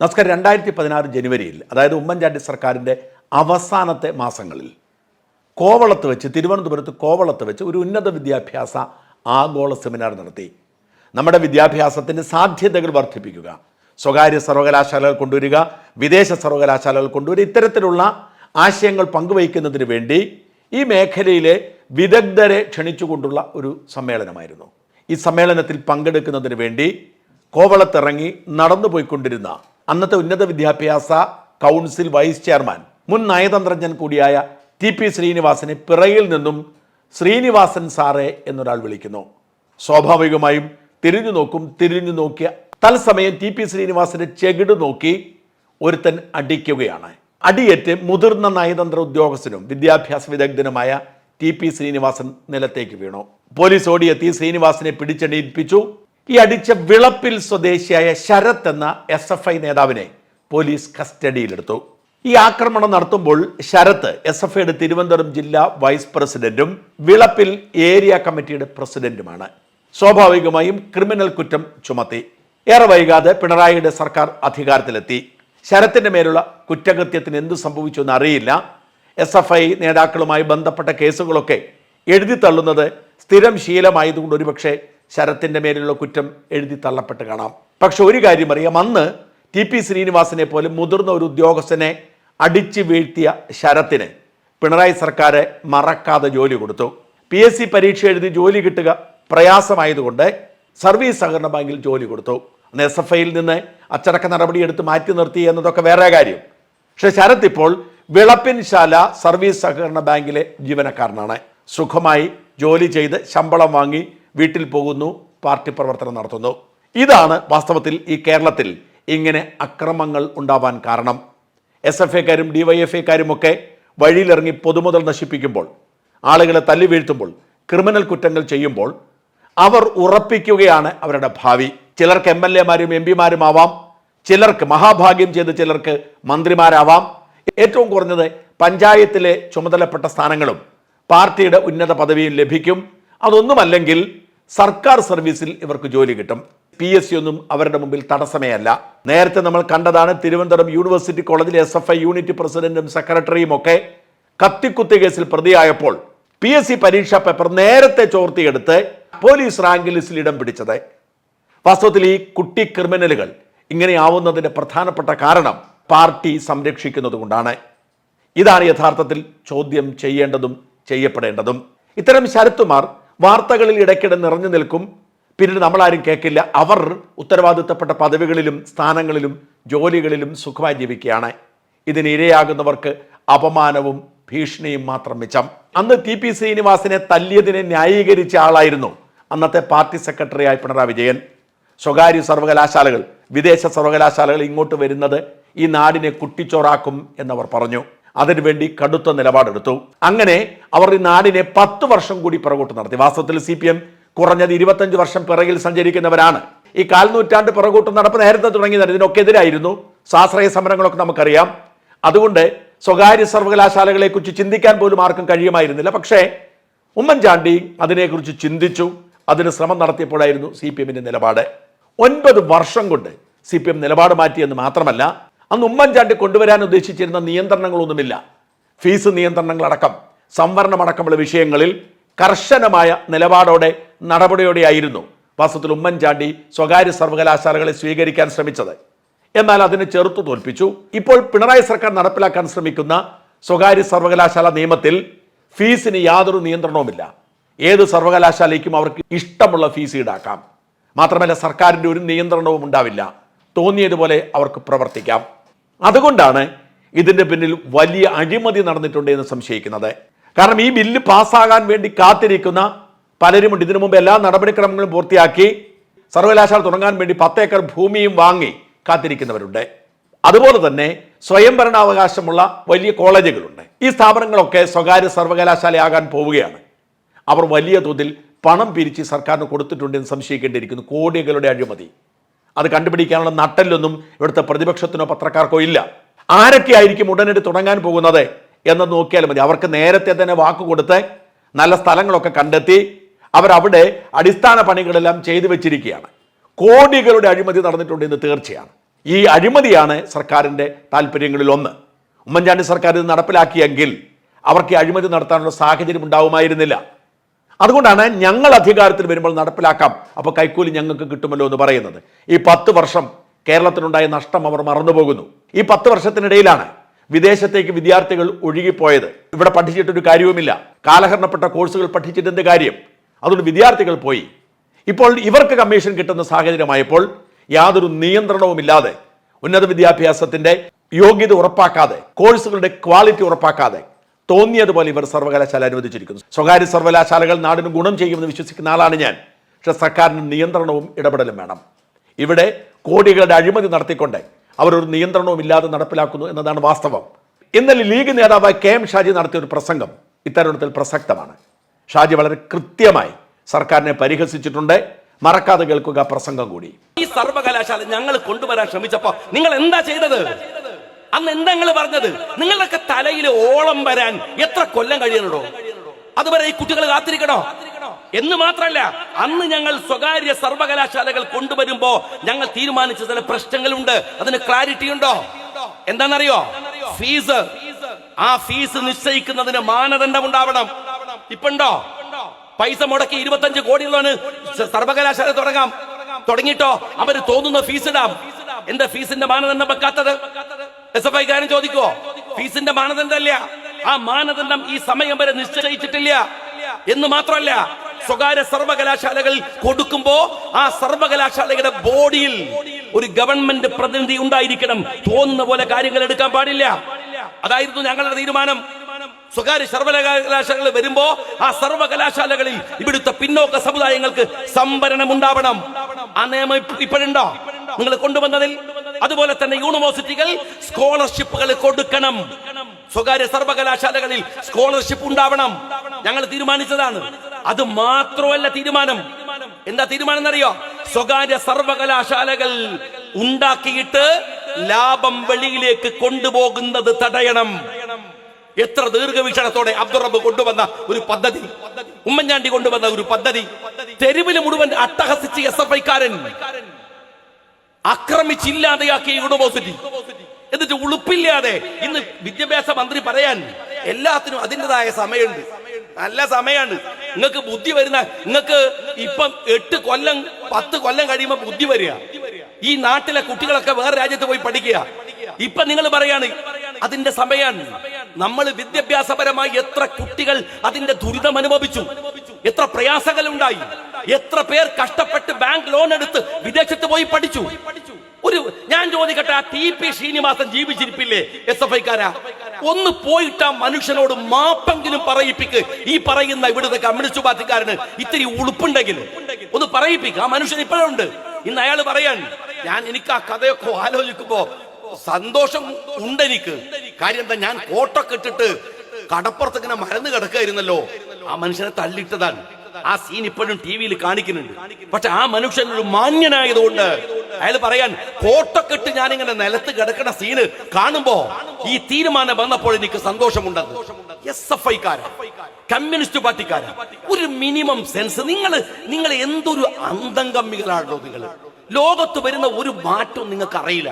നമസ്കാരം. രണ്ടായിരത്തി പതിനാറ് ജനുവരിയിൽ അതായത് ഉമ്മൻചാണ്ടി സർക്കാരിന്റെ അവസാനത്തെ മാസങ്ങളിൽ കോവളത്ത് വെച്ച് തിരുവനന്തപുരത്ത് കോവളത്ത് വെച്ച് ഒരു ഉന്നത വിദ്യാഭ്യാസ ആഗോള സെമിനാർ നടത്തി. നമ്മുടെ വിദ്യാഭ്യാസത്തിന്റെ സാധ്യതകൾ വർദ്ധിപ്പിക്കുക. സ്വകാര്യ സർവകലാശാലകൾ കൊണ്ടുവരിക വിദേശ സർവകലാശാലകൾ കൊണ്ടുവരിക ഇത്തരത്തിലുള്ള ആശയങ്ങൾ പങ്കുവയ്ക്കുന്നതിന് വേണ്ടി ഈ മേഖലയിലെ വിദഗ്ധരെ ക്ഷണിച്ചുകൊണ്ടുള്ള ഒരു സമ്മേളനമായിരുന്നു. ഈ സമ്മേളനത്തിൽ പങ്കെടുക്കുന്നതിന് വേണ്ടി കോവളത്തിറങ്ങി നടന്നുപോയിക്കൊണ്ടിരുന്ന അന്നത്തെ ഉന്നത വിദ്യാഭ്യാസ കൗൺസിൽ വൈസ് ചെയർമാൻ മുൻ നയതന്ത്രജ്ഞൻ കൂടിയായ ടി പി ശ്രീനിവാസനെ പിറയിൽ നിന്നും ശ്രീനിവാസൻ സാറേ എന്നൊരാൾ വിളിക്കുന്നു. സ്വാഭാവികമായും തിരിഞ്ഞു നോക്കും തിരിഞ്ഞു നോക്കിയ തത്സമയം ടി പി ശ്രീനിവാസന്റെ ചെകിട് നോക്കി ഒരുത്തൻ അടിക്കുകയാണ്. അടിയേറ്റ് മുതിർന്ന നയതന്ത്ര ഉദ്യോഗസ്ഥനും വിദ്യാഭ്യാസ വിദഗ്ധനുമായ ടി പി ശ്രീനിവാസൻ നിലത്തേക്ക് വീണു. പോലീസ് ഓടിയെത്തി ശ്രീനിവാസനെ പിടിച്ചെണീപ്പിച്ചു. ഈ അടിച്ച വിളപ്പിൽ സ്വദേശിയായ ശരത് എന്ന എസ് എഫ് ഐ നേതാവിനെ പോലീസ് കസ്റ്റഡിയിലെടുത്തു. ഈ ആക്രമണം നടത്തുമ്പോൾ ശരത് എസ് എഫ് ഐയുടെ തിരുവനന്തപുരം ജില്ലാ വൈസ് പ്രസിഡന്റും വിളപ്പിൽ ഏരിയ കമ്മിറ്റിയുടെ പ്രസിഡന്റുമാണ്. സ്വാഭാവികമായും ക്രിമിനൽ കുറ്റം ചുമത്തി. ഏറെ വൈകാതെ പിണറായിയുടെ സർക്കാർ അധികാരത്തിലെത്തി. ശരത്തിന്റെ മേലുള്ള കുറ്റകൃത്യത്തിന് എന്തു സംഭവിച്ചു എന്ന് അറിയില്ല. എസ് എഫ് ഐ നേതാക്കളുമായി ബന്ധപ്പെട്ട കേസുകളൊക്കെ എഴുതി തള്ളുന്നത് സ്ഥിരം ശീലമായതുകൊണ്ട് ഒരുപക്ഷെ ശരത്തിന്റെ മേലുള്ള കുറ്റം എഴുതി തള്ളപ്പെട്ട് കാണാം. പക്ഷെ ഒരു കാര്യം അറിയാം അന്ന് ടി പി ശ്രീനിവാസനെ പോലെ മുതിർന്ന ഒരു ഉദ്യോഗസ്ഥനെ അടിച്ചു വീഴ്ത്തിയ ശരത്തിന് പിണറായി സർക്കാർ മറക്കാതെ ജോലി കൊടുത്തു. പി എസ് സി പരീക്ഷ എഴുതി ജോലി കിട്ടുക പ്രയാസമായതുകൊണ്ട് സർവീസ് സഹകരണ ബാങ്കിൽ ജോലി കൊടുത്തു. അന്ന് എസ് എഫ് ഐയിൽ നിന്ന് അച്ചടക്ക നടപടി എടുത്ത് മാറ്റി നിർത്തി എന്നതൊക്കെ വേറെ കാര്യം. പക്ഷെ ശരത് ഇപ്പോൾ വിളപ്പിൻശാല സർവീസ് സഹകരണ ബാങ്കിലെ ജീവനക്കാരനാണ്. സുഖമായി ജോലി ചെയ്ത് ശമ്പളം വാങ്ങി വീട്ടിൽ പോകുന്നു പാർട്ടി പ്രവർത്തനം നടത്തുന്നു. ഇതാണ് വാസ്തവത്തിൽ ഈ കേരളത്തിൽ ഇങ്ങനെ അക്രമങ്ങൾ ഉണ്ടാവാൻ കാരണം. എസ് എഫ് എക്കാരും ഡി വൈ എഫ് എക്കാരും ഒക്കെ വഴിയിലിറങ്ങി പൊതുമുതൽ നശിപ്പിക്കുമ്പോൾ ആളുകളെ തല്ലി വീഴ്ത്തുമ്പോൾ ക്രിമിനൽ കുറ്റങ്ങൾ ചെയ്യുമ്പോൾ അവർ ഉറപ്പിക്കുകയാണ് അവരുടെ ഭാവി. ചിലർക്ക് എം എൽ എമാരും എം പിമാരും ആവാം ചിലർക്ക് മഹാഭാഗ്യം ചെയ്ത് ചിലർക്ക് മന്ത്രിമാരാവാം. ഏറ്റവും കുറഞ്ഞത് പഞ്ചായത്തിലെ ചുമതലപ്പെട്ട സ്ഥാനങ്ങളും പാർട്ടിയുടെ ഉന്നത പദവിയും ലഭിക്കും. അതൊന്നുമല്ലെങ്കിൽ സർക്കാർ സർവീസിൽ ഇവർക്ക് ജോലി കിട്ടും. പി എസ് സി ഒന്നും അവരുടെ മുമ്പിൽ തടസ്സമേ അല്ല നേരത്തെ നമ്മൾ കണ്ടതാണ് തിരുവനന്തപുരം യൂണിവേഴ്സിറ്റി കോളേജിൽ എസ് എഫ് ഐ യൂണിറ്റ് പ്രസിഡന്റും സെക്രട്ടറിയും ഒക്കെ കത്തിക്കുത്തി കേസിൽ പ്രതിയായപ്പോൾ പി എസ് സി പരീക്ഷാ പേപ്പർ നേരത്തെ ചോർത്തിയെടുത്ത് പോലീസ് റാങ്ക് ലിസ്റ്റിൽ ഇടം പിടിച്ചത്. വാസ്തവത്തിൽ ഈ കുട്ടി ക്രിമിനലുകൾ ഇങ്ങനെയാവുന്നതിന്റെ പ്രധാനപ്പെട്ട കാരണം പാർട്ടി സംരക്ഷിക്കുന്നത് കൊണ്ടാണ്. ഇതാണ് യഥാർത്ഥത്തിൽ ചോദ്യം ചെയ്യേണ്ടതും ചെയ്യപ്പെടേണ്ടതും. ഇത്തരം ശരത്തുമാർ വാർത്തകളിൽ ഇടയ്ക്കിടെ നിറഞ്ഞു നിൽക്കും. പിന്നീട് നമ്മളാരും കേൾക്കില്ല. അവർ ഉത്തരവാദിത്തപ്പെട്ട പദവികളിലും സ്ഥാനങ്ങളിലും ജോലികളിലും സുഖമായി ജീവിക്കുകയാണ്. ഇതിന് ഇരയാകുന്നവർക്ക് അപമാനവും ഭീഷണിയും മാത്രം മിച്ചം. അന്ന് ടി പി ശ്രീനിവാസിനെ തല്ലിയതിനെ ന്യായീകരിച്ച ആളായിരുന്നു അന്നത്തെ പാർട്ടി സെക്രട്ടറിയായ പിണറായി വിജയൻ. സ്വകാര്യ സർവകലാശാലകൾ വിദേശ സർവകലാശാലകൾ ഇങ്ങോട്ട് വരുന്നത് ഈ നാടിനെ കുട്ടിച്ചോറാക്കും എന്നവർ പറഞ്ഞു. അതിനുവേണ്ടി കടുത്ത നിലപാടെടുത്തു. അങ്ങനെ അവർ ഈ നാടിനെ പത്ത് വർഷം കൂടി പിറകോട്ട് നടത്തി. വാസ്തവത്തിൽ സി പി എം കുറഞ്ഞത് ഇരുപത്തഞ്ച് വർഷം പിറകിൽ സഞ്ചരിക്കുന്നവരാണ്. ഈ കാൽനൂറ്റാണ്ട് പിറകോട്ട് നടപ്പ് നേരത്തെ തുടങ്ങിയതാണ്. ഇതിനൊക്കെ എതിരായിരുന്നു. സ്വാശ്രയ സമരങ്ങളൊക്കെ നമുക്കറിയാം. അതുകൊണ്ട് സ്വകാര്യ സർവകലാശാലകളെക്കുറിച്ച് ചിന്തിക്കാൻ പോലും ആർക്കും കഴിയുമായിരുന്നില്ല. പക്ഷേ ഉമ്മൻചാണ്ടി അതിനെക്കുറിച്ച് ചിന്തിച്ചു. അതിന് ശ്രമം നടത്തിയപ്പോഴായിരുന്നു സി പി എമ്മിന്റെ നിലപാട്. ഒൻപത് വർഷം കൊണ്ട് സി പി എം നിലപാട് മാറ്റിയെന്ന് മാത്രമല്ല അന്ന് ഉമ്മൻചാണ്ടി കൊണ്ടുവരാൻ ഉദ്ദേശിച്ചിരുന്ന നിയന്ത്രണങ്ങളൊന്നുമില്ല. ഫീസ് നിയന്ത്രണങ്ങളടക്കം സംവരണമടക്കമുള്ള വിഷയങ്ങളിൽ കർശനമായ നിലപാടോടെ നടപടിയോടെ ആയിരുന്നു വാസ്തവത്തിൽ ഉമ്മൻചാണ്ടി സ്വകാര്യ സർവകലാശാലകളെ സ്വീകരിക്കാൻ ശ്രമിച്ചത്. എന്നാൽ അതിനെ ചെറുത്തു തോൽപ്പിച്ചു. ഇപ്പോൾ പിണറായി സർക്കാർ നടപ്പിലാക്കാൻ ശ്രമിക്കുന്ന സ്വകാര്യ സർവകലാശാല നിയമത്തിൽ ഫീസിന് യാതൊരു നിയന്ത്രണവുമില്ല. ഏത് സർവകലാശാലയ്ക്കും അവർക്ക് ഇഷ്ടമുള്ള ഫീസ് ഈടാക്കാം. മാത്രമല്ല സർക്കാരിന്റെ ഒരു നിയന്ത്രണവും ഉണ്ടാവില്ല. തോന്നിയതുപോലെ അവർക്ക് പ്രവർത്തിക്കാം. അതുകൊണ്ടാണ് ഇതിന്റെ പിന്നിൽ വലിയ അഴിമതി നടന്നിട്ടുണ്ട് എന്ന് സംശയിക്കുന്നത്. കാരണം ഈ ബില്ല് പാസ്സാകാൻ വേണ്ടി കാത്തിരിക്കുന്ന പലരുമുണ്ട് ഇതിനു മുമ്പ് എല്ലാ നടപടിക്രമങ്ങളും പൂർത്തിയാക്കി സർവകലാശാല തുടങ്ങാൻ വേണ്ടി പത്തേക്കർ ഭൂമിയും വാങ്ങി കാത്തിരിക്കുന്നവരുണ്ട്. അതുപോലെ തന്നെ സ്വയംഭരണാവകാശമുള്ള വലിയ കോളേജുകളുണ്ട്. ഈ സ്ഥാപനങ്ങളൊക്കെ സ്വകാര്യ സർവകലാശാലയാകാൻ പോവുകയാണ്. അവർ വലിയ തോതിൽ പണം പിരിച്ച് സർക്കാരിന് കൊടുത്തിട്ടുണ്ടെന്ന് സംശയിക്കേണ്ടിയിരിക്കുന്നു. കോടികളുടെ അഴിമതി. അത് കണ്ടുപിടിക്കാനുള്ള നട്ടല്ലൊന്നും ഇവിടുത്തെ പ്രതിപക്ഷത്തിനോ പത്രക്കാർക്കോ ഇല്ല. ആരൊക്കെയായിരിക്കും ഉടനടി തുടങ്ങാൻ പോകുന്നത് എന്ന് നോക്കിയാൽ മതി. അവർക്ക് നേരത്തെ തന്നെ വാക്ക് കൊടുത്ത് നല്ല സ്ഥലങ്ങളൊക്കെ കണ്ടെത്തി അവരവിടെ അടിസ്ഥാന പണികളെല്ലാം ചെയ്തു വെച്ചിരിക്കുകയാണ്. കോടികളുടെ അഴിമതി നടന്നിട്ടുണ്ട് എന്ന് തീർച്ചയാണ്. ഈ അഴിമതിയാണ് സർക്കാരിന്റെ താല്പര്യങ്ങളിൽ ഒന്ന്. ഉമ്മൻചാണ്ടി സർക്കാർ ഇത് നടപ്പിലാക്കിയെങ്കിൽ അവർക്ക് അഴിമതി നടത്താനുള്ള സാഹചര്യം ഉണ്ടാവുമായിരുന്നില്ല. അതുകൊണ്ടാണ് ഞങ്ങൾ അധികാരത്തിൽ വരുമ്പോൾ നടപ്പിലാക്കാം. അപ്പോൾ കൈക്കൂലി ഞങ്ങൾക്ക് കിട്ടുമല്ലോ എന്ന് പറയുന്നത്. ഈ പത്ത് വർഷം കേരളത്തിനുണ്ടായ നഷ്ടം അവർ മറന്നുപോകുന്നു. ഈ പത്ത് വർഷത്തിനിടയിലാണ് വിദേശത്തേക്ക് വിദ്യാർത്ഥികൾ ഒഴുകിപ്പോയത്. ഇവിടെ പഠിച്ചിട്ടൊരു കാര്യവുമില്ല. കാലഹരണപ്പെട്ട കോഴ്സുകൾ പഠിച്ചിട്ട് എന്ത് കാര്യം? അതുകൊണ്ട് വിദ്യാർത്ഥികൾ പോയി. ഇപ്പോൾ ഇവർക്ക് കമ്മീഷൻ കിട്ടുന്ന സാഹചര്യമായപ്പോൾ യാതൊരു നിയന്ത്രണവുമില്ലാതെ ഉന്നത വിദ്യാഭ്യാസത്തിന്റെ യോഗ്യത ഉറപ്പാക്കാതെ കോഴ്സുകളുടെ ക്വാളിറ്റി ഉറപ്പാക്കാതെ തോന്നിയതുപോലെ ഇവർ സർവകലാശാല അനുവദിച്ചിരിക്കുന്നു. സ്വകാര്യ സർവകലാശാലകൾ നാടിന് ഗുണം ചെയ്യുമെന്ന് വിശ്വസിക്കുന്ന ആളാണ് ഞാൻ. പക്ഷെ സർക്കാരിന് നിയന്ത്രണവും ഇടപെടലും വേണം. ഇവിടെ കോടികളുടെ അഴിമതി നടത്തിക്കൊണ്ട് അവരൊരു നിയന്ത്രണവും ഇല്ലാതെ നടപ്പിലാക്കുന്നു എന്നതാണ് വാസ്തവം. ഇന്നലെ ലീഗ് നേതാവ് കെ എം ഷാജി നടത്തിയ ഒരു പ്രസംഗം ഇത്തരത്തിൽ പ്രസക്തമാണ്. ഷാജി വളരെ കൃത്യമായി സർക്കാരിനെ പരിഹസിച്ചിട്ടുണ്ട്. മറക്കാതെ കേൾക്കുക പ്രസംഗം കൂടി. ഈ സർവകലാശാല ഞങ്ങൾ കൊണ്ടുവരാൻ ശ്രമിച്ചപ്പോ നിങ്ങൾ എന്താ ചെയ്തത്? അന്ന് എന്താ നിങ്ങൾ പറഞ്ഞത്? നിങ്ങളൊക്കെ തലയിൽ ഓളം വരാൻ എത്ര കൊല്ലം കഴിയണോ അതുവരെ ഈ കുട്ടികൾ കാത്തിരിക്കണോ? എന്ന് മാത്രല്ല അന്ന് ഞങ്ങൾ സ്വകാര്യ സർവകലാശാലകൾ കൊണ്ടുവരുമ്പോ ഞങ്ങൾ തീരുമാനിച്ച ചില പ്രശ്നങ്ങളുണ്ട്. അതിന് ക്ലാരിറ്റി ഉണ്ടോ? എന്താണെന്നറിയോ? ഫീസ്. ആ ഫീസ് നിശ്ചയിക്കുന്നതിന് മാനദണ്ഡം ഉണ്ടാവണം. ഇപ്പുണ്ടോ? പൈസ മുടക്കി ഇരുപത്തഞ്ച് കോടിയുള്ളവന് സർവകലാശാല തുടങ്ങാം. തുടങ്ങിട്ടോ അവർ തോന്നുന്ന ഫീസ് ഇടാം. എന്താ ഫീസിന്റെ മാനദണ്ഡം വെക്കാത്തത്? S F ഐക്കാരൻ ചോദിക്കോ ഫീസിന്റെ മാനദണ്ഡമല്ല. ആ മാനദണ്ഡം ഈ സമയം വരെ നിശ്ചയിച്ചിട്ടില്ല. എന്ന് മാത്രമല്ല സ്വകാര്യ സർവകലാശാലകൾ കൊടുക്കുമ്പോ ആ സർവകലാശാലയുടെ ബോഡിയിൽ ഒരു ഗവൺമെന്റ് പ്രതിനിധി ഉണ്ടായിരിക്കണം. തോന്നുന്ന പോലെ കാര്യങ്ങൾ എടുക്കാൻ പാടില്ല. അതായിരുന്നു ഞങ്ങളുടെ തീരുമാനം. സ്വകാര്യ സർവകലാശാലകൾ വരുമ്പോ ആ സർവകലാശാലകളിൽ ഇവിടുത്തെ പിന്നോക്ക സമുദായങ്ങൾക്ക് സംവരണം ഉണ്ടാവണം. ആ നിയമം ഇപ്പോഴുണ്ടോ? നിങ്ങൾ കൊണ്ടുവന്നതിൽ? അതുപോലെ തന്നെ യൂണിവേഴ്സിറ്റികൾ സ്കോളർഷിപ്പുകൾ കൊടുക്കണം. സ്വകാര്യ സർവകലാശാലകളിൽ സ്കോളർഷിപ്പ് ഉണ്ടാവണം. ഞങ്ങൾ തീരുമാനിച്ചതാണ്. അത് മാത്രമല്ല തീരുമാനം. എന്താ തീരുമാനം എന്നറിയോ? സ്വകാര്യ സർവകലാശാലകൾ ഉണ്ടാക്കിയിട്ട് ലാഭം വെളിയിലേക്ക് കൊണ്ടുപോകുന്നത് തടയണം. എത്ര ദീർഘവീക്ഷണത്തോടെ അബ്ദുറബ് കൊണ്ടുവന്ന ഒരു പദ്ധതി. ഉമ്മൻചാണ്ടി കൊണ്ടുവന്ന ഒരു പദ്ധതി. തെരുവിൽ മുഴുവൻ അട്ടഹസിച്ച് എസ് എഫ് ഐക്കാരൻ ആക്രമിച്ചില്ലാതെയാക്കിയ യൂണിവേഴ്സിറ്റി. എന്നിട്ട് ഉളുപ്പില്ലാതെ ഇന്ന് വിദ്യാഭ്യാസ മന്ത്രി പറയാൻ എല്ലാത്തിനും അതിന്റെതായ സമയമുണ്ട്. നല്ല സമയമാണ് നിങ്ങൾക്ക് ബുദ്ധി വരുന്ന നിങ്ങൾക്ക് ഇപ്പം എട്ട് കൊല്ലം പത്ത് കൊല്ലം കഴിയുമ്പോൾ ബുദ്ധി വരിക. ഈ നാട്ടിലെ കുട്ടികളൊക്കെ വേറെ രാജ്യത്ത് പോയി പഠിക്കുക. ഇപ്പൊ നിങ്ങൾ പറയാണ് അതിന്റെ സമയമാണ് നമ്മൾ വിദ്യാഭ്യാസപരമായി എത്ര കുട്ടികൾ അതിന്റെ ദുരിതം അനുഭവിച്ചു എത്ര പ്രയാസങ്ങൾ ഉണ്ടായി എത്ര പേർ കഷ്ടപ്പെട്ട് ബാങ്ക് ലോൺ എടുത്ത് വിദേശത്ത് പോയി പഠിച്ചു? ഒരു ഞാൻ ചോദിക്കട്ടെ ആ ടി പി ശ്രീനിവാസൻ ജീവിച്ചിരിപ്പില്ലേ? എസ് എഫ് ഐക്കാരാ? ഒന്ന് പോയിട്ട് ആ മനുഷ്യനോട് മാപ്പെങ്കിലും പറയിപ്പിക്ക്. ഈ പറയുന്ന ഇവിടുത്തെ കമ്മ്യൂണിസ്റ്റ് പാർട്ടിക്കാരന് ഇത്തിരി ഉളുപ്പുണ്ടെങ്കിൽ ഒന്ന് പറയിപ്പിക്ക്. ആ മനുഷ്യൻ ഇപ്പോഴുണ്ട് ഇന്ന് അയാൾ പറയാൻ ഞാൻ എനിക്ക് ആ കഥയൊക്കെ ആലോചിക്കുമ്പോ സന്തോഷം ഉണ്ടെനിക്ക് കാര്യം എന്താ ഞാൻ കോട്ടൊക്കെ ഇട്ടിട്ട് കടപ്പുറത്ത് ഇങ്ങനെ മരന്ന് കിടക്കായിരുന്നല്ലോ. ആ മനുഷ്യനെ തള്ളിയിട്ടതാണ് ആ സീൻ ഇപ്പോഴും ടി വിയിൽ കാണിക്കുന്നുണ്ട്. പക്ഷെ ആ മനുഷ്യൻ ഒരു മാന്യനായതുകൊണ്ട് അയാൾ പറയാൻ കോട്ടൊക്കെ ഇട്ട് ഞാൻ ഇങ്ങനെ നിലത്ത് കിടക്കുന്ന സീന് കാണുമ്പോ ഈ തീരുമാനം വന്നപ്പോൾ എനിക്ക് സന്തോഷമുണ്ടെന്ന് എസ് എഫ് ഐക്കാരൻ കമ്മ്യൂണിസ്റ്റ് പാർട്ടിക്കാരൻ. ഒരു മിനിമം സെൻസ് നിങ്ങൾ നിങ്ങൾ എന്തൊരു അന്തംഗമ്മികളാണല്ലോ നിങ്ങൾ? ലോകത്ത് വരുന്ന ഒരു മാറ്റവും നിങ്ങൾക്ക് അറിയില്ല